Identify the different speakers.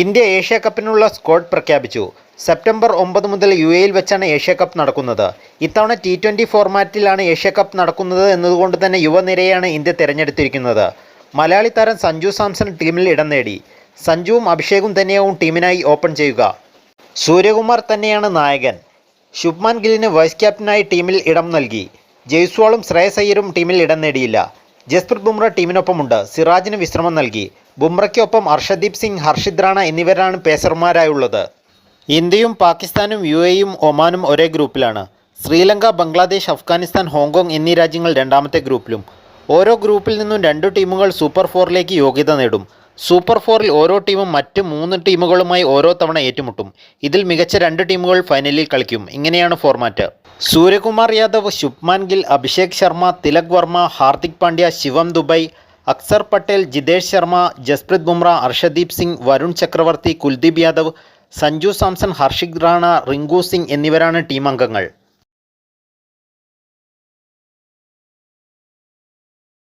Speaker 1: India Asia കപ്പിനുള്ള squad പ്രഖ്യാപിച്ചു. September ഒമ്പത് മുതൽ യു എയിൽ വെച്ചാണ് ഏഷ്യ കപ്പ് നടക്കുന്നത്. ഇത്തവണ ടി ട്വന്റി ഫോർമാറ്റിലാണ് ഏഷ്യ കപ്പ് നടക്കുന്നത് എന്നതുകൊണ്ട് തന്നെ യുവനിരയാണ് ഇന്ത്യ തിരഞ്ഞെടുത്തിരിക്കുന്നത്. മലയാളി താരം സഞ്ജു സാംസൺ ടീമിൽ ഇടം നേടി. സഞ്ജുവും അഭിഷേകും തന്നെയാവും ടീമിനായി ഓപ്പൺ ചെയ്യുക. സൂര്യകുമാർ തന്നെയാണ് നായകൻ. ശുഭ്മാൻ ഗില്ലിന് വൈസ് ക്യാപ്റ്റനായി ടീമിൽ ഇടം നൽകി. ജയ്സ്വാളും ശ്രേയസ് അയ്യരും ടീമിൽ ഇടം നേടിയില്ല. ജസ്പ്രീത് ബുംറ ടീമിനൊപ്പമുണ്ട്. സിറാജിന് വിശ്രമം നൽകി. ബുംറയ്ക്കൊപ്പം അർഷദീപ് സിംഗ് ഹർഷിദ് റാണ എന്നിവരാണ് പേസർമാരായുള്ളത്. ഇന്ത്യയും പാകിസ്ഥാനും യു എയും ഒമാനും ഒരേ ഗ്രൂപ്പിലാണ്. ശ്രീലങ്ക ബംഗ്ലാദേശ് അഫ്ഗാനിസ്ഥാൻ ഹോങ്കോങ് എന്നീ രാജ്യങ്ങൾ രണ്ടാമത്തെ ഗ്രൂപ്പിലും. ഓരോ ഗ്രൂപ്പിൽ നിന്നും രണ്ട് ടീമുകൾ സൂപ്പർ ഫോറിലേക്ക് യോഗ്യത നേടും. സൂപ്പർ ഫോറിൽ ഓരോ ടീമും മറ്റ് മൂന്ന് ടീമുകളുമായി ഓരോ തവണ ഏറ്റുമുട്ടും. ഇതിൽ മികച്ച രണ്ട് ടീമുകൾ ഫൈനലിൽ കളിക്കും. ഇങ്ങനെയാണ് ഫോർമാറ്റ്. സൂര്യകുമാർ യാദവ് ശുഭ്മാൻ ഗിൽ അഭിഷേക് ശർമ്മ തിലക് വർമ്മ ഹാർദിക് പാണ്ഡ്യ ശിവം ദുബൈ അക്സർ പട്ടേൽ ജിതേഷ് ശർമ്മ ജസ്പ്രീത് ബുംറ അർഷദീപ് സിംഗ് വരുൺ ചക്രവർത്തി കുൽദീപ് യാദവ് സഞ്ജു സാംസൺ ഹർഷിക് റാണ റിങ്കു സിംഗ് എന്നിവരാണ് ടീം അംഗങ്ങൾ.